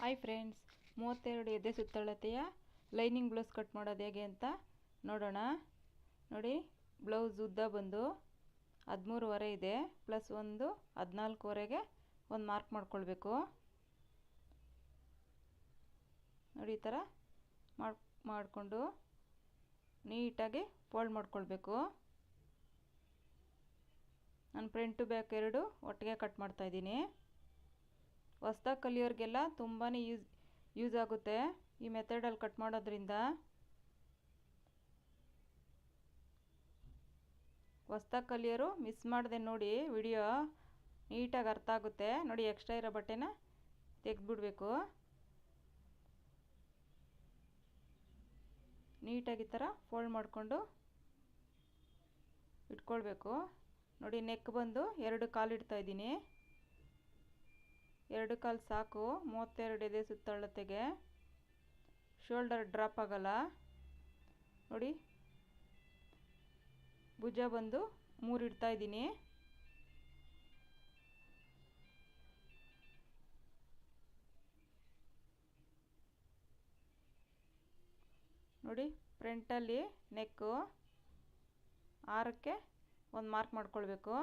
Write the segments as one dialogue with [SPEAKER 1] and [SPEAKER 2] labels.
[SPEAKER 1] Hi friends ಮೂವತ್ತೆರಡು ಎದೆ ಸುತ್ತಳತೆಯ lining blouse cut ಮಾಡೋದು ಹೇಗೆ ಅಂತ ನೋಡೋಣ. ನೋಡಿ, ಬ್ಲೌಸ್ ಉದ್ದ ಬಂದು ಹದಿಮೂರುವರೆ ಇದೆ, ಪ್ಲಸ್ ಒಂದು ಹದಿನಾಲ್ಕುವರೆಗೆ ಒಂದು ಮಾರ್ಕ್ ಮಾಡ್ಕೊಳ್ಬೇಕು. ನೋಡಿ, ಈ ಥರ ಮಾಡ್ ಮಾಡಿಕೊಂಡು ನೀಟಾಗಿ ಫೋಲ್ಡ್ ಮಾಡ್ಕೊಳ್ಬೇಕು. ನಾನು ಫ್ರಂಟು ಬ್ಯಾಕ್ ಎರಡು ಒಟ್ಟಿಗೆ ಕಟ್ ಮಾಡ್ತಾಯಿದ್ದೀನಿ ಹೊಸ್ದಾಗಿ ಕಲಿಯೋರಿಗೆಲ್ಲ ತುಂಬಾ ಯೂಸ್ ಯೂಸ್ ಆಗುತ್ತೆ ಈ ಮೆಥಡಲ್ಲಿ ಕಟ್ ಮಾಡೋದ್ರಿಂದ. ಹೊಸ್ದಾಗಿ ಕಲಿಯೋರು ಮಿಸ್ ಮಾಡಿದೆ ನೋಡಿ ವಿಡಿಯೋ ನೀಟಾಗಿ ಅರ್ಥ ಆಗುತ್ತೆ. ನೋಡಿ ಎಕ್ಸ್ಟ್ರಾ ಇರೋ ಬಟ್ಟೆನ ತೆಗೆದ್ಬಿಡ್ಬೇಕು. ನೀಟಾಗಿ ಈ ಥರ ಫೋಲ್ಡ್ ಮಾಡಿಕೊಂಡು ಇಟ್ಕೊಳ್ಬೇಕು. ನೋಡಿ ನೆಕ್ ಬಂದು ಎರಡು ಕಾಲು ಇಡ್ತಾಯಿದ್ದೀನಿ ಎರಡು ಕಾಲು ಸಾಕು. ಮೂವತ್ತೆರಡು ಇದೆ ಸುತ್ತಳತೆಗೆ. ಶೋಲ್ಡರ್ ಡ್ರಾಪ್ ಆಗಲ್ಲ. ನೋಡಿ. ಭುಜ ಬಂದು ಮೂರು ಇಡ್ತಾ ಇದ್ದೀನಿ. ನೋಡಿ, ಫ್ರಂಟಲ್ಲಿ ನೆಕ್ಕು. ಆರಕ್ಕೆ ಒಂದು ಮಾರ್ಕ್ ಮಾಡ್ಕೊಳ್ಬೇಕು.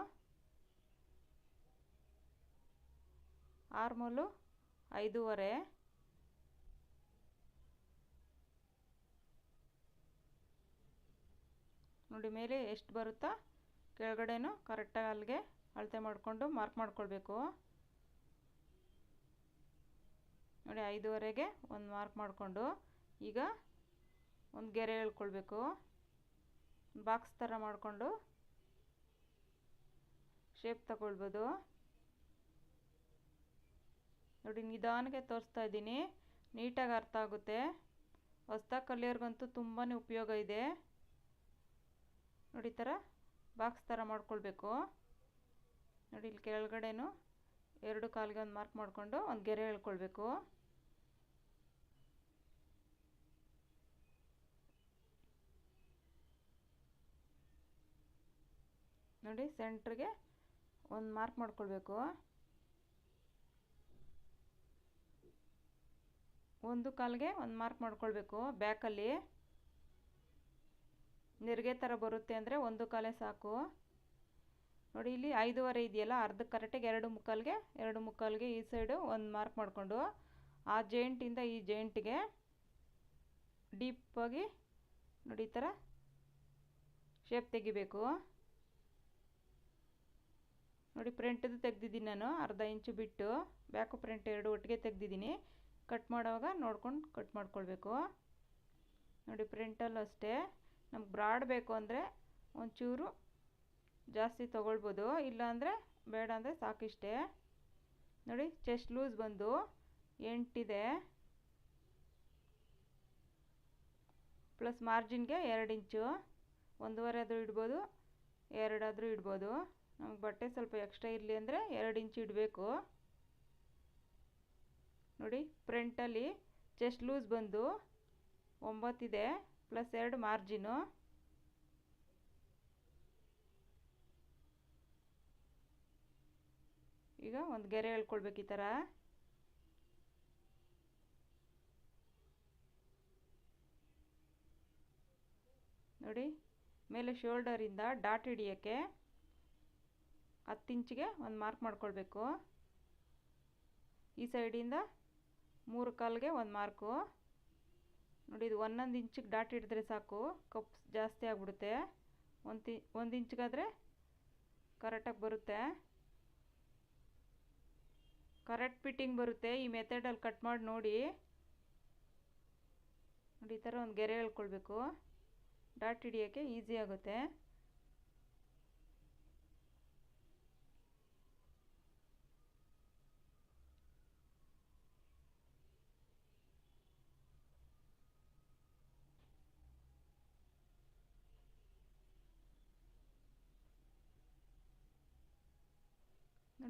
[SPEAKER 1] ಆರ್ಮೋಲು ಐದೂವರೆ. ನೋಡಿ ಮೇಲೆ ಎಷ್ಟು ಬರುತ್ತಾ? ಕೆಳಗಡೆನೂ ಕರೆಕ್ಟಾಗಿ ಅಲ್ಲಿಗೆ ಅಳತೆ ಮಾಡಿಕೊಂಡು ಮಾರ್ಕ್ ಮಾಡ್ಕೊಳ್ಬೇಕು. ನೋಡಿ ಐದೂವರೆಗೆ ಒಂದು ಮಾರ್ಕ್ ಮಾಡಿಕೊಂಡು ಈಗ ಒಂದು ಗೆರೆ ಎಳ್ಕೊಳ್ಬೇಕು ಬಾಕ್ಸ್ ಥರ ಮಾಡಿಕೊಂಡು ಶೇಪ್ ತಗೊಳ್ಬೋದು. ನೋಡಿ, ನಿಧಾನಕ್ಕೆ ತೋರಿಸ್ತಾ ಇದ್ದೀನಿ. ನೀಟಾಗಿ ಅರ್ಥ ಆಗುತ್ತೆ. ಹೊಸ್ದಾಗಿ ಕಲಿಯೋರ್ಗಂತೂ ತುಂಬಾ ಉಪಯೋಗ ಇದೆ. ನೋಡಿ ಥರ ಬಾಕ್ಸ್ ಥರ ಮಾಡ್ಕೊಳ್ಬೇಕು. ನೋಡಿ, ಇಲ್ಲಿ ಕೆಳಗಡೆನೂ ಎರಡು ಕಾಲಿಗೆ ಒಂದು ಮಾರ್ಕ್ ಮಾಡಿಕೊಂಡು ಒಂದು ಗೆರೆ ಹೇಳ್ಕೊಳ್ಬೇಕು. ನೋಡಿ, ಸೆಂಟ್ರಿಗೆ ಒಂದು ಮಾರ್ಕ್ ಮಾಡ್ಕೊಳ್ಬೇಕು. ಒಂದು ಕಾಲಿಗೆ ಒಂದು ಮಾರ್ಕ್ ಮಾಡ್ಕೊಳ್ಬೇಕು ಬ್ಯಾಕಲ್ಲಿ ನೆರಿಗೆ ಥರ ಬರುತ್ತೆ ಅಂದರೆ ಒಂದು ಕಾಲೇ ಸಾಕು. ನೋಡಿ, ಇಲ್ಲಿ ಐದೂವರೆ ಇದೆಯಲ್ಲ, ಅರ್ಧ ಕರೆಕ್ಟಾಗಿ ಎರಡು ಮುಕ್ಕಾಲಿಗೆ ಎರಡು ಮುಕ್ಕಾಲಿಗೆ ಈ ಸೈಡು ಒಂದು ಮಾರ್ಕ್ ಮಾಡಿಕೊಂಡು, ಆ ಜೈಂಟಿಂದ ಈ ಜೈಂಟಿಗೆ ಡೀಪಾಗಿ ನೋಡಿ, ಈ ಥರ ಶೇಪ್ ತೆಗಿಬೇಕು. ನೋಡಿ ಫ್ರಂಟದು ತೆಗ್ದಿದ್ದೀನಿ ನಾನು, ಅರ್ಧ ಇಂಚು ಬಿಟ್ಟು ಬ್ಯಾಕು ಫ್ರಂಟ್ ಎರಡು ಒಟ್ಟಿಗೆ ತೆಗ್ದಿದ್ದೀನಿ. ಕಟ್ ಮಾಡುವಾಗ ನೋಡ್ಕೊಂಡು ಕಟ್ ಮಾಡ್ಕೊಳ್ಬೇಕು. ನೋಡಿ ಪ್ರಿಂಟಲ್ಲೂ ಅಷ್ಟೇ. ನಮ್ಗೆ ಬ್ರಾಡ್ ಬೇಕು ಅಂದರೆ ಒಂಚೂರು ಜಾಸ್ತಿ ತೊಗೊಳ್ಬೋದು. ಇಲ್ಲಾಂದರೆ ಬೇಡ ಅಂದರೆ ಸಾಕಿಷ್ಟೇ. ನೋಡಿ ಚೆಸ್ಟ್ ಲೂಸ್ ಬಂದು ಎಂಟಿದೆ. ಪ್ಲಸ್ ಮಾರ್ಜಿನ್ಗೆ ಎರಡು ಇಂಚು. ಒಂದೂವರೆ ಆದರೂ ಇಡ್ಬೋದು ಎರಡಾದರೂ ಇಡ್ಬೋದು. ನಮ್ಗೆ ಬಟ್ಟೆ ಸ್ವಲ್ಪ ಎಕ್ಸ್ಟ್ರಾ ಇರಲಿ ಅಂದರೆ ಎರಡು ಇಂಚು ಇಡಬೇಕು. ನೋಡಿ ಫ್ರಂಟಲ್ಲಿ ಚೆಸ್ಟ್ ಲೂಸ್ ಬಂದು ಒಂಬತ್ತಿದೆ ಪ್ಲಸ್ ಎರಡು ಮಾರ್ಜಿನು ಈಗ ಒಂದು ಗೆರೆ ಹೇಳ್ಕೊಳ್ಬೇಕು ಈ ಥರ ನೋಡಿ, ಮೇಲೆ ಶೋಲ್ಡರಿಂದ ಡಾಟ್ ಹಿಡಿಯೋಕ್ಕೆ ಹತ್ತು ಇಂಚಿಗೆ ಒಂದು ಮಾರ್ಕ್ ಮಾಡ್ಕೊಳ್ಬೇಕು. ಈ ಸೈಡಿಂದ ಮೂರು ಕಾಲಿಗೆ ಒಂದು ಮಾರ್ಕು. ನೋಡಿ ಇದು ಒಂದೊಂದು ಇಂಚಿಗೆ ಡಾಟ್ ಹಿಡಿದ್ರೆ ಸಾಕು. ಕಪ್ ಜಾಸ್ತಿ ಆಗಿಬಿಡುತ್ತೆ. ಒಂದು ತಿ, ಒಂದು ಇಂಚಿಗಾದರೆ ಕರೆಕ್ಟಾಗಿ ಬರುತ್ತೆ. ಕರೆಕ್ಟ್ ಫಿಟ್ಟಿಂಗ್ ಬರುತ್ತೆ. ಈ ಮೆಥಡಲ್ಲಿ ಕಟ್ ಮಾಡಿ ನೋಡಿ. ನೋಡಿ ಈ ಥರ ಒಂದು ಗೆರೆ ಹೇಳ್ಕೊಳ್ಬೇಕು ಡಾಟ್ ಹಿಡಿಯೋಕ್ಕೆ ಈಸಿ ಆಗುತ್ತೆ.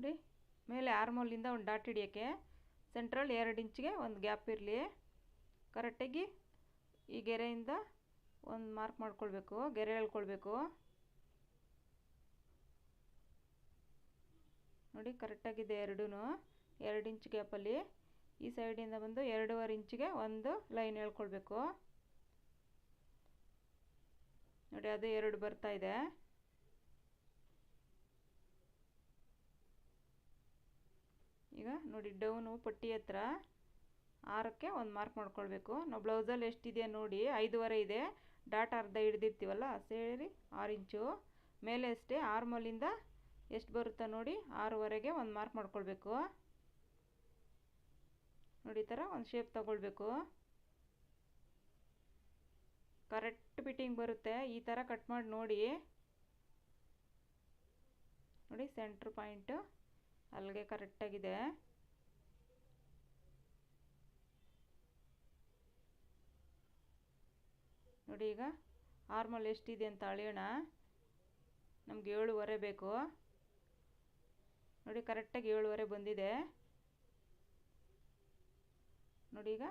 [SPEAKER 1] ನೋಡಿ ಮೇಲೆ ಆರ್ಮೋಲಿಂದ ಒಂದು ಡಾಟ್ ಹಿಡಿಯೋಕ್ಕೆ ಸೆಂಟ್ರಲ್ ಎರಡು ಇಂಚಿಗೆ ಒಂದು ಗ್ಯಾಪ್ ಇರಲಿ. ಕರೆಕ್ಟಾಗಿ ಈ ಗೆರೆಯಿಂದ ಒಂದು ಮಾರ್ಕ್ ಮಾಡ್ಕೊಳ್ಬೇಕು, ಗೆರೆ ಹೇಳ್ಕೊಳ್ಬೇಕು ನೋಡಿ, ಕರೆಕ್ಟಾಗಿದೆ ಎರಡೂ ಎರಡು ಇಂಚ್ ಗ್ಯಾಪಲ್ಲಿ ಈ ಸೈಡಿಂದ ಬಂದು ಎರಡೂವರೆ ಇಂಚಿಗೆ ಒಂದು ಲೈನ್ ಹೇಳ್ಕೊಳ್ಬೇಕು ನೋಡಿ, ಅದು ಎರಡು ಬರ್ತಾ ಇದೆ. ಈಗ ನೋಡಿ, ಡೌನು, ಪಟ್ಟಿ ಹತ್ರ ಆರಕ್ಕೆ ಒಂದು ಮಾರ್ಕ್ ಮಾಡ್ಕೊಳ್ಬೇಕು. ನಾವು ಬ್ಲೌಸಲ್ಲಿ ಎಷ್ಟಿದೆ ನೋಡಿ, ಐದೂವರೆ ಇದೆ. ಡಾಟ್ ಅರ್ಧ ಹಿಡ್ದಿರ್ತೀವಲ್ಲ ಸೇರಿ ಆರು ಇಂಚು. ಮೇಲೆ ಅಷ್ಟೇ ಆರ್ಮಲ್ಲಿಂದ ಎಷ್ಟು ಬರುತ್ತೆ ನೋಡಿ, ಆರೂವರೆಗೆ ಒಂದು ಮಾರ್ಕ್ ಮಾಡ್ಕೊಳ್ಬೇಕು. ನೋಡಿ, ಈ ಥರ ಒಂದು ಶೇಪ್ ತಗೊಳ್ಬೇಕು. ಕರೆಕ್ಟ್ ಫಿಟ್ಟಿಂಗ್ ಬರುತ್ತೆ. ಈ ಥರ ಕಟ್ ಮಾಡಿ ನೋಡಿ. ನೋಡಿ ಸೆಂಟ್ರ್ ಪಾಯಿಂಟು ಅಲ್ಲಿಗೆ ಕರೆಕ್ಟಾಗಿದೆ ನೋಡಿ ಈಗ ಆರ್ಮಲ್ ಎಷ್ಟಿದೆ ಅಂತ ಅಳೆಯೋಣ. ನಮ್ಗೆ ಏಳುವರೆ ಬೇಕು. ನೋಡಿ ಕರೆಕ್ಟಾಗಿ ಏಳುವರೆ ಬಂದಿದೆ. ನೋಡಿ ಈಗ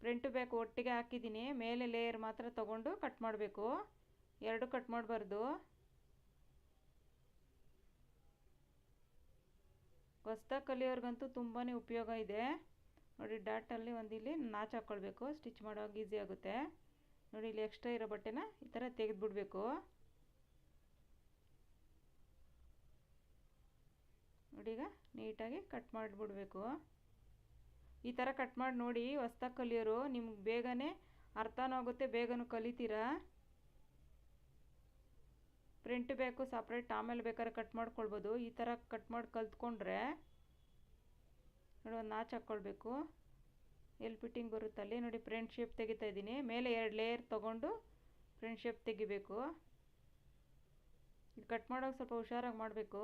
[SPEAKER 1] ಫ್ರಂಟ್ ಬೇಕು ಒಟ್ಟಿಗೆ ಹಾಕಿದ್ದೀನಿ. ಮೇಲೆ ಲೇಯರ್ ಮಾತ್ರ ತಗೊಂಡು ಕಟ್ ಮಾಡಬೇಕು. ಎರಡು ಕಟ್ ಮಾಡಬಾರ್ದು. ಹೊಸ್ದಾಗಿ ಕಲಿಯೋರ್ಗಂತೂ ತುಂಬಾ ಉಪಯೋಗ ಇದೆ. ನೋಡಿ ಡಾಟಲ್ಲಿ ಒಂದು ಇಲ್ಲಿ ನಾಚ್ ಹಾಕ್ಕೊಳ್ಬೇಕು ಸ್ಟಿಚ್ ಮಾಡೋವಾಗ ಈಸಿ ಆಗುತ್ತೆ. ನೋಡಿ, ಇಲ್ಲಿ ಎಕ್ಸ್ಟ್ರಾ ಇರೋ ಬಟ್ಟೆನ ಈ ಥರ ತೆಗೆದುಬಿಡ್ಬೇಕು. ನೋಡಿ, ಈಗ ನೀಟಾಗಿ ಕಟ್ ಮಾಡಿಬಿಡ್ಬೇಕು. ಈ ಥರ ಕಟ್ ಮಾಡಿ ನೋಡಿ ಹೊಸ್ದಾಗಿ ಕಲಿಯೋರು, ನಿಮ್ಗೆ ಬೇಗನೆ ಅರ್ಥನೂ ಆಗುತ್ತೆ, ಬೇಗನೂ ಕಲಿತೀರಾ? ಫ್ರಂಟ್ ಬೇಕು ಸಪ್ರೇಟ್ ಆಮೇಲೆ ಬೇಕಾದ್ರೆ ಕಟ್ ಮಾಡ್ಕೊಳ್ಬೋದು. ಈ ಥರ ಕಟ್ ಮಾಡಿ ಕಲ್ತ್ಕೊಂಡ್ರೆ, ನೋಡಿ ಒಂದು ನಾಚ್ ಹಾಕ್ಕೊಳ್ಬೇಕು ಎಲ್ಲಿ ಫಿಟ್ಟಿಂಗ್ ಬರುತ್ತಲ್ಲಿ ನೋಡಿ ಪ್ರಿಂಟ್ ಶೇಪ್ ತೆಗಿತಾ ಇದ್ದೀನಿ. ಮೇಲೆ ಎರಡು ಲೇಯರ್ ತೊಗೊಂಡು ಪ್ರಿಂಟ್ ಶೇಪ್ ತೆಗಿಬೇಕು. ಇದು ಕಟ್ ಮಾಡೋಕೆ ಸ್ವಲ್ಪ ಹುಷಾರಾಗಿ ಮಾಡಬೇಕು.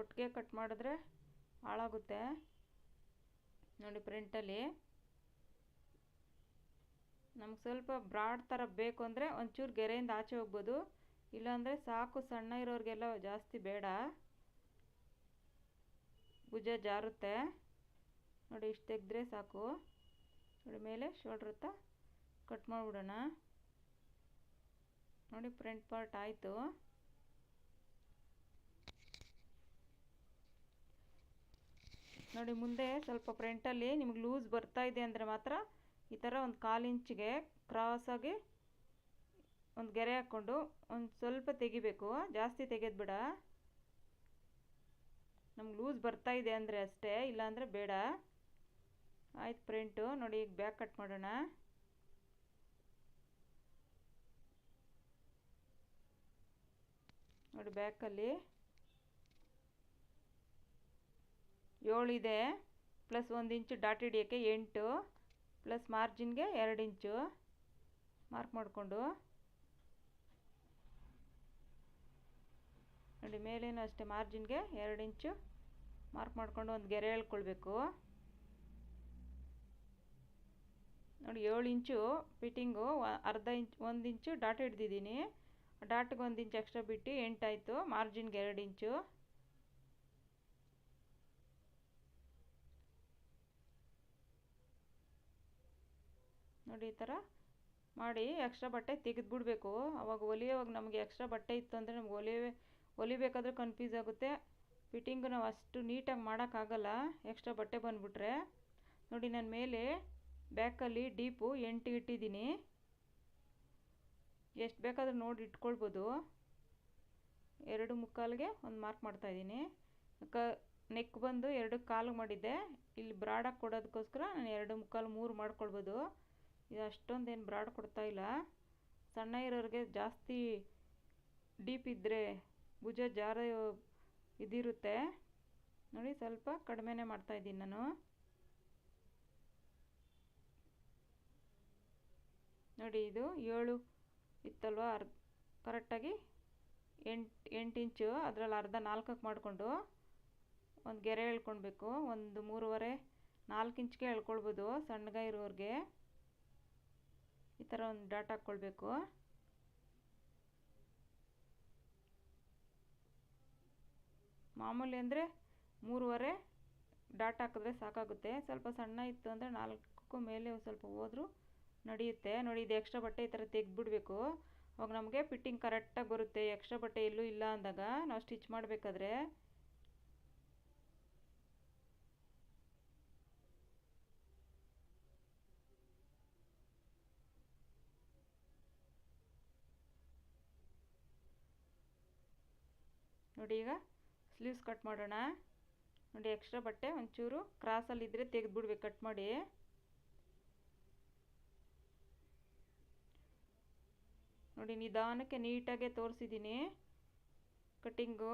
[SPEAKER 1] ಒಟ್ಟಿಗೆ ಕಟ್ ಮಾಡಿದ್ರೆ ಹಾಳಾಗುತ್ತೆ. ನೋಡಿ ಪ್ರಿಂಟಲ್ಲಿ ನಮ್ಗೆ ಸ್ವಲ್ಪ ಬ್ರಾಡ್ ಥರ ಬೇಕು ಅಂದರೆ ಒಂಚೂರು ಗೆರೆಯಿಂದ ಆಚೆ ಹೋಗ್ಬೋದು. ಇಲ್ಲಾಂದರೆ ಸಾಕು, ಸಣ್ಣ ಇರೋರಿಗೆಲ್ಲ ಜಾಸ್ತಿ ಬೇಡ. ಭುಜ ಜಾರುತ್ತೆ. ನೋಡಿ, ಇಷ್ಟು ತೆಗೆದ್ರೆ ಸಾಕು. ನೋಡಿ, ಮೇಲೆ ಶೋಲ್ಡ್ರ್ ಕಟ್ ಮಾಡಿಬಿಡೋಣ. ನೋಡಿ ಫ್ರಂಟ್ ಪಾರ್ಟ್ ಆಯಿತು. ನೋಡಿ, ಮುಂದೆ ಸ್ವಲ್ಪ ಫ್ರಂಟಲ್ಲಿ ನಿಮಗೆ ಲೂಸ್ ಬರ್ತಾ ಇದೆ ಅಂದರೆ ಮಾತ್ರ ಈ ಥರ ಒಂದು ಕಾಲು ಇಂಚಿಗೆ ಕ್ರಾಸಾಗಿ ಒಂದು ಗೆರೆ ಹಾಕ್ಕೊಂಡು ಒಂದು ಸ್ವಲ್ಪ ತೆಗಿಬೇಕು. ಜಾಸ್ತಿ ತೆಗೆದು ಬೇಡ. ನಮ್ಗೆ ಲೂಸ್ ಬರ್ತಾ ಇದೆ ಅಂದರೆ ಅಷ್ಟೇ, ಇಲ್ಲಾಂದರೆ ಬೇಡ. ಆಯ್ತು ಪ್ರಿಂಟು ನೋಡಿ ಈಗ ಬ್ಯಾಕ್ ಕಟ್ ಮಾಡೋಣ. ನೋಡಿ ಬ್ಯಾಕಲ್ಲಿ ಏಳಿದೆ, ಪ್ಲಸ್ ಒಂದು ಇಂಚು ಡಾಟ್ ಹಿಡಿಯೋಕ್ಕೆ ಎಂಟು, ಪ್ಲಸ್ ಮಾರ್ಜಿನ್ಗೆ ಎರಡು ಇಂಚು. ಮಾರ್ಕ್ ಮಾಡಿಕೊಂಡು. ನೋಡಿ, ಮೇಲೇನು ಅಷ್ಟೇ ಮಾರ್ಜಿನ್ಗೆ ಎರಡು ಇಂಚು ಮಾರ್ಕ್ ಮಾಡಿಕೊಂಡು ಒಂದು ಗೆರೆ ಎಳ್ಕೊಳ್ಬೇಕು ನೋಡಿ, ಏಳು ಇಂಚು ಫಿಟ್ಟಿಂಗು ಅರ್ಧ ಇಂಚ್, ಒಂದು ಇಂಚು ಡಾಟ್ ಹಿಡ್ದಿದ್ದೀನಿ. ಡಾಟ್ಗೆ ಒಂದು ಇಂಚು ಎಕ್ಸ್ಟ್ರಾ ಬಿಟ್ಟು ಎಂಟಾಯಿತು ಮಾರ್ಜಿನ್ಗೆ ಎರಡು ಇಂಚು. ನೋಡಿ, ಈ ಥರ ಮಾಡಿ ಎಕ್ಸ್ಟ್ರಾ ಬಟ್ಟೆ ತೆಗೆದುಬಿಡ್ಬೇಕು. ಅವಾಗ ಹೊಲಿಯೋವಾಗ ನಮಗೆ ಎಕ್ಸ್ಟ್ರಾ ಬಟ್ಟೆ ಇತ್ತು ಅಂದರೆ ನಮ್ಗೆ ಹೊಲಿ ಹೊಲಿಬೇಕಾದ್ರೆ ಕನ್ಫ್ಯೂಸ್ ಆಗುತ್ತೆ. ಫಿಟ್ಟಿಂಗು ನಾವು ಅಷ್ಟು ನೀಟಾಗಿ ಮಾಡೋಕ್ಕಾಗಲ್ಲ ಎಕ್ಸ್ಟ್ರಾ ಬಟ್ಟೆ ಬಂದುಬಿಟ್ರೆ. ನೋಡಿ, ನಾನು ಮೇಲೆ ಬ್ಯಾಕಲ್ಲಿ ಡೀಪು ಎಂಟು ಇಟ್ಟಿದ್ದೀನಿ. ಎಷ್ಟು ಬೇಕಾದರೂ ನೋಡಿ ಇಟ್ಕೊಳ್ಬೋದು. ಎರಡು ಮುಕ್ಕಾಲಿಗೆ ಒಂದು ಮಾರ್ಕ್ ಮಾಡ್ತಾಯಿದ್ದೀನಿ ಕ ನೆಕ್ ಬಂದು ಎರಡು ಕಾಲು ಮಾಡಿದ್ದೆ. ಇಲ್ಲಿ ಬ್ರಾಡಾಗಿ ಕೊಡೋದಕ್ಕೋಸ್ಕರ ನಾನು ಎರಡು ಮುಕ್ಕಾಲು ಮೂರು ಮಾಡ್ಕೊಳ್ಬೋದು. ಇದು ಅಷ್ಟೊಂದೇನು ಬ್ರಾಡ್ ಕೊಡ್ತಾಯಿಲ್ಲ ಸಣ್ಣ ಇರೋರಿಗೆ ಜಾಸ್ತಿ ಡೀಪ್ ಇದ್ದರೆ ಭುಜ ಜಾರೋ ಇದಿರುತ್ತೆ. ನೋಡಿ, ಸ್ವಲ್ಪ ಕಡಿಮೆನೇ ಮಾಡ್ತಾಯಿದ್ದೀನಿ ನಾನು. ನೋಡಿ, ಇದು ಏಳು ಇತ್ತಲ್ವ? ಅರ್ ಕರೆಕ್ಟಾಗಿ ಎಂಟು ಎಂಟು ಇಂಚು. ಅದರಲ್ಲಿ ಅರ್ಧ ನಾಲ್ಕಕ್ಕೆ ಮಾಡಿಕೊಂಡು ಒಂದು ಗೆರೆ ಎಳ್ಕೊಳ್ಬೇಕು. ಒಂದು ಮೂರುವರೆ, ನಾಲ್ಕು ಇಂಚ್ಗೆ ಎಳ್ಕೊಳ್ಬೋದು ಸಣ್ಣಗ ಇರೋರಿಗೆ. ಈ ಥರ ಒಂದು ಡಾಟ್ ಹಾಕ್ಕೊಳ್ಬೇಕು. ಮಾಮೂಲಿ ಅಂದರೆ ಮೂರುವರೆ ಡಾಟ್ ಹಾಕಿದ್ರೆ ಸಾಕಾಗುತ್ತೆ. ಸ್ವಲ್ಪ ಸಣ್ಣ ಇತ್ತು ಅಂದರೆ ನಾಲ್ಕು ಮೇಲೆ ಸ್ವಲ್ಪ ಹೋದರೂ ನಡೆಯುತ್ತೆ. ನೋಡಿ, ಇದು ಎಕ್ಸ್ಟ್ರಾ ಬಟ್ಟೆ ಈ ಥರ ತೆಗೆದ್ಬಿಡ್ಬೇಕು. ಅವಾಗ ನಮಗೆ ಫಿಟ್ಟಿಂಗ್ ಕರೆಕ್ಟಾಗಿ ಬರುತ್ತೆ. ಎಕ್ಸ್ಟ್ರಾ ಬಟ್ಟೆ ಎಲ್ಲೂ ಇಲ್ಲ ಅಂದಾಗ ನಾವು ಸ್ಟಿಚ್ ಮಾಡಬೇಕಾದ್ರೆ. ನೋಡಿ ಈಗ. ಸ್ಲೀವ್ಸ್ ಕಟ್ ಮಾಡೋಣ. ನೋಡಿ ಎಕ್ಸ್ಟ್ರಾ ಬಟ್ಟೆ ಒಂಚೂರು ಕ್ರಾಸಲ್ಲಿದ್ದರೆ ತೆಗೆದುಬಿಡ್ಬೇಕು ಕಟ್ ಮಾಡಿ. ನೋಡಿ ನಿಧಾನಕ್ಕೆ ನೀಟಾಗೆ ತೋರಿಸಿದ್ದೀನಿ ಕಟ್ಟಿಂಗು.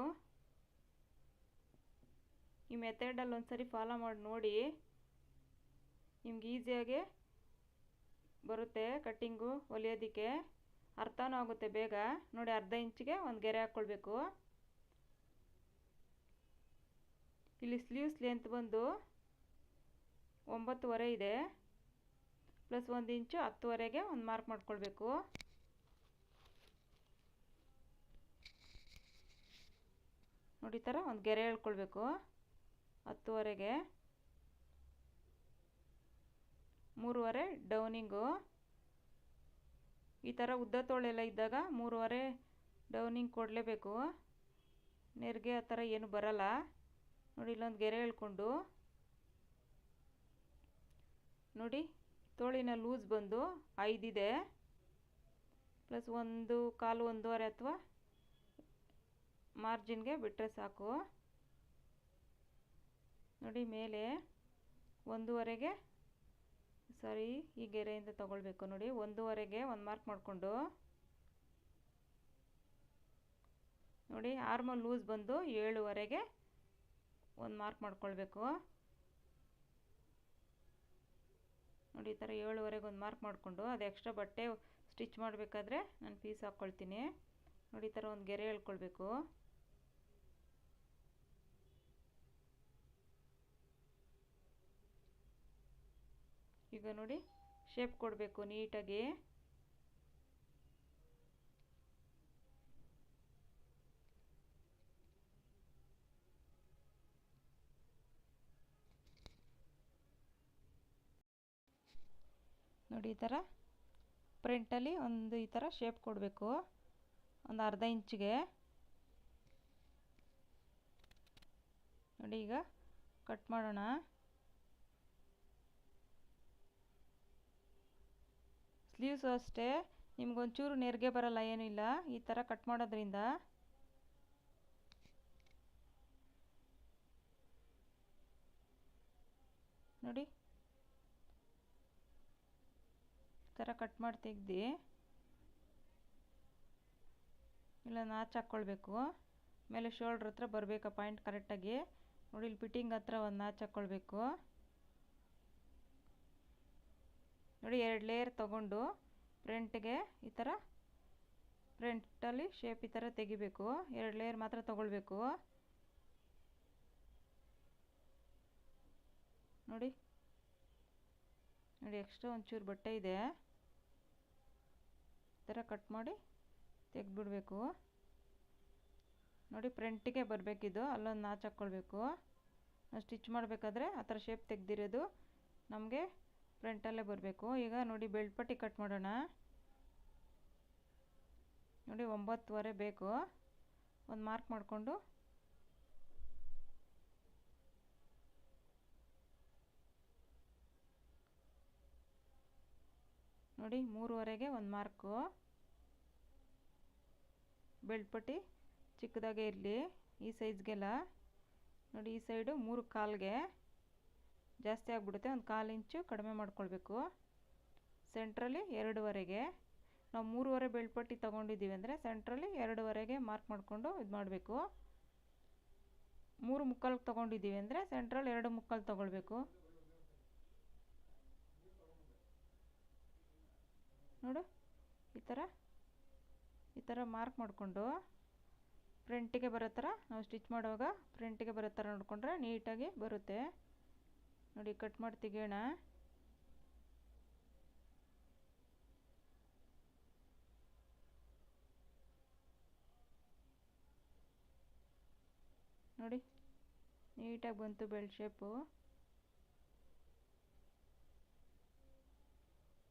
[SPEAKER 1] ಈ ಮೆಥಡಲ್ಲಿ ಒಂದ್ಸರಿ ಫಾಲೋ ಮಾಡಿ ನೋಡಿ. ನಿಮ್ಗೆ ಈಸಿಯಾಗಿ ಬರುತ್ತೆ ಕಟ್ಟಿಂಗು ಹೊಲಿಯೋದಕ್ಕೆ ಅರ್ಥನೂ ಆಗುತ್ತೆ ಬೇಗ. ನೋಡಿ ಅರ್ಧ ಇಂಚಿಗೆ ಒಂದು ಗೆರೆ ಹಾಕ್ಕೊಳ್ಬೇಕು. ಇಲ್ಲಿ ಸ್ಲೀವ್ಸ್ ಲೆಂತ್ ಬಂದು ಒಂಬತ್ತುವರೆ ಇದೆ. ಪ್ಲಸ್ ಒಂದು ಇಂಚು ಹತ್ತುವರೆಗೆ ಒಂದು ಮಾರ್ಕ್ ಮಾಡ್ಕೊಳ್ಬೇಕು. ನೋಡಿ ಥರ ಒಂದು ಗೆರೆ ಹೇಳ್ಕೊಳ್ಬೇಕು. ಹತ್ತುವರೆಗೆ ಮೂರುವರೆ ಡೌನಿಂಗು. ಈ ಥರ ಉದ್ದ ತೋಳೆಲ್ಲ ಇದ್ದಾಗ ಮೂರುವರೆ ಡೌನಿಂಗ್ ಕೊಡಲೇಬೇಕು. ನೆರಿಗೆ ಆ ಥರ ಏನು ಬರಲ್ಲ. ನೋಡಿ, ಇಲ್ಲೊಂದು ಗೆರೆ ಹೇಳ್ಕೊಂಡು. ನೋಡಿ, ತೋಳಿನ ಲೂಸ್ ಬಂದು ಐದಿದೆ. ಪ್ಲಸ್ ಒಂದು, ಕಾಲು ಒಂದೂವರೆ ಅಥವಾ ಮಾರ್ಜಿನ್ಗೆ ಬಿಟ್ಟರೆ ಸಾಕು. ನೋಡಿ, ಮೇಲೆ ಒಂದೂವರೆಗೆ ಸಾರಿ, ಈ ಗೆರೆಯಿಂದ ತಗೊಳ್ಬೇಕು. ನೋಡಿ, ಒಂದೂವರೆಗೆ ಒಂದು ಮಾರ್ಕ್ ಮಾಡಿಕೊಂಡು. ನೋಡಿ ಆರ್ಮಲ್ ಲೂಸ್ ಬಂದು ಏಳುವರೆಗೆ ಒಂದು ಮಾರ್ಕ್ ಮಾಡ್ಕೊಳ್ಬೇಕು. ನೋಡಿ, ಈ ಥರ ಏಳುವರೆಗೆ ಒಂದು ಮಾರ್ಕ್ ಮಾಡಿಕೊಂಡು ಅದು ಎಕ್ಸ್ಟ್ರಾ ಬಟ್ಟೆ ಸ್ಟಿಚ್ ಮಾಡಬೇಕಾದ್ರೆ ನಾನು ಪೀಸ್ ಹಾಕ್ಕೊಳ್ತೀನಿ ನೋಡಿ, ಈ ಥರ ಒಂದು ಗೆರೆ ಹೇಳ್ಕೊಳ್ಬೇಕು. ಈಗ ನೋಡಿ ಶೇಪ್ ಕೊಡಬೇಕು ನೀಟಾಗಿ. ನೋಡಿ ಈ ಥರ ಪ್ರಿಂಟಲ್ಲಿ ಒಂದು ಈ ಥರ ಶೇಪ್ ಕೊಡಬೇಕು. ಒಂದು ಅರ್ಧ ಇಂಚಿಗೆ. ನೋಡಿ ಈಗ ಕಟ್ ಮಾಡೋಣ. ಸ್ಲೀವ್ಸು ಅಷ್ಟೇ. ನಿಮ್ಗೊಂಚೂರು ನೆರಿಗೆ ಬರಲ್ಲ, ಏನೂ ಇಲ್ಲ. ಈ ಥರ ಕಟ್ ಮಾಡೋದ್ರಿಂದ. ನೋಡಿ ಈ ಥರ ಕಟ್ ಮಾಡಿ ತೆಗ್ದು, ಇಲ್ಲ ನಾಚ್ ಹಾಕ್ಕೊಳ್ಬೇಕು ಮೇಲೆ ಶೋಲ್ಡ್ರ್ ಹತ್ರ ಬರಬೇಕು ಪಾಯಿಂಟ್ ಕರೆಕ್ಟಾಗಿ ನೋಡಿ, ಇಲ್ಲಿ ಫಿಟ್ಟಿಂಗ್ ಹತ್ರ ಒಂದು ನಾಚ್ ಹಾಕ್ಕೊಳ್ಬೇಕು ನೋಡಿ, ಎರಡು ಲೇಯರ್ ತಗೊಂಡು ಫ್ರಂಟ್ಗೆ ಈ ಥರ ಫ್ರಂಟಲ್ಲಿ ಶೇಪ್ ಈ ಥರ ತೆಗಿಬೇಕು. ಎರಡು ಲೇಯರ್ ಮಾತ್ರ ತಗೊಳ್ಬೇಕು. ನೋಡಿ. ನೋಡಿ ಎಕ್ಸ್ಟ್ರಾ ಒಂಚೂರು ಬಟ್ಟೆ ಇದೆ. ಥರ ಕಟ್ ಮಾಡಿ ತೆಗೆದ್ಬಿಡ್ಬೇಕು. ನೋಡಿ ಫ್ರಂಟಿಗೆ ಬರಬೇಕಿದು, ಅಲ್ಲೊಂದು ನಾಚ್ ಹಾಕ್ಕೊಳ್ಬೇಕು ಸ್ಟಿಚ್ ಮಾಡಬೇಕಾದ್ರೆ ಆ ಥರ ಶೇಪ್ ತೆಗೆದಿರೋದು ನಮಗೆ ಫ್ರಂಟಲ್ಲೇ ಬರಬೇಕು. ಈಗ ನೋಡಿ ಬೆಳ್ಪಟ್ಟಿ ಪಟ್ಟಿ ಕಟ್ ಮಾಡೋಣ. ನೋಡಿ ಒಂಬತ್ತುವರೆ ಬೇಕು. ಒಂದು ಮಾರ್ಕ್ ಮಾಡಿಕೊಂಡು ನೋಡಿ, ಮೂರುವರೆಗೆ ಒಂದು ಮಾರ್ಕು ಬೆಳ್ಪಟ್ಟಿ ಪಟ್ಟಿ ಚಿಕ್ಕದಾಗೆ ಇರಲಿ, ಈ ಸೈಜ್ಗೆಲ್ಲ ನೋಡಿ, ಈ ಸೈಡು ಮೂರು ಕಾಲ್ಗೆ ಜಾಸ್ತಿ ಆಗಿಬಿಡುತ್ತೆ, ಒಂದು ಕಾಲು ಇಂಚು ಕಡಿಮೆ ಮಾಡ್ಕೊಳ್ಬೇಕು. ಸೆಂಟ್ರಲ್ಲಿ ಎರಡೂವರೆಗೆ. ನಾವು ಮೂರುವರೆ ಬೆಳ್ಪಟ್ಟಿ ಪಟ್ಟಿ ತೊಗೊಂಡಿದ್ದೀವಿ ಅಂದರೆ ಸೆಂಟ್ರಲ್ಲಿ ಎರಡೂವರೆಗೆ ಮಾರ್ಕ್ ಮಾಡಿಕೊಂಡು ಇದು ಮಾಡಬೇಕು. ಮೂರು ಮುಕ್ಕಾಲ್ಗೆ ತೊಗೊಂಡಿದ್ದೀವಿ ಅಂದರೆ ಸೆಂಟ್ರಲ್ಲಿ ಎರಡು ಮುಕ್ಕಾಲು ತೊಗೊಳ್ಬೇಕು. ನೋಡು, ಈ ಥರ ಈ ಥರ ಮಾರ್ಕ್ ಮಾಡಿಕೊಂಡು ಫ್ರಂಟಿಗೆ ಬರೋ ಥರ ನಾವು ಸ್ಟಿಚ್ ಮಾಡುವಾಗ ಫ್ರಂಟಿಗೆ ಬರೋ ಥರ ನೋಡಿಕೊಂಡ್ರೆ ನೀಟಾಗಿ ಬರುತ್ತೆ. ನೋಡಿ ಕಟ್ ಮಾಡಿ ತೆಗಿಯೋಣ. ನೋಡಿ ನೀಟಾಗಿ ಬಂತು ಬೆಲ್ಟ್ ಶೇಪು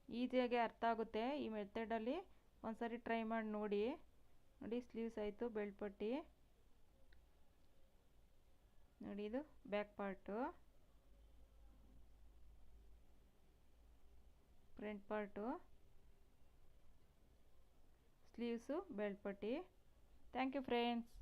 [SPEAKER 1] ಈಸಿಯಾಗಿ ಅರ್ಥ ಆಗುತ್ತೆ ಈ ಮೆಥಡಲ್ಲಿ. ಒಂದ್ಸರಿ ಟ್ರೈ ಮಾಡಿ ನೋಡಿ. ನೋಡಿ, ಸ್ಲೀವ್ಸ್ ಆಯಿತು ಪಟ್ಟಿ. ನೋಡಿ ಇದು, back part. Front part. Sleeves ಪಟ್ಟಿ. Thank you friends.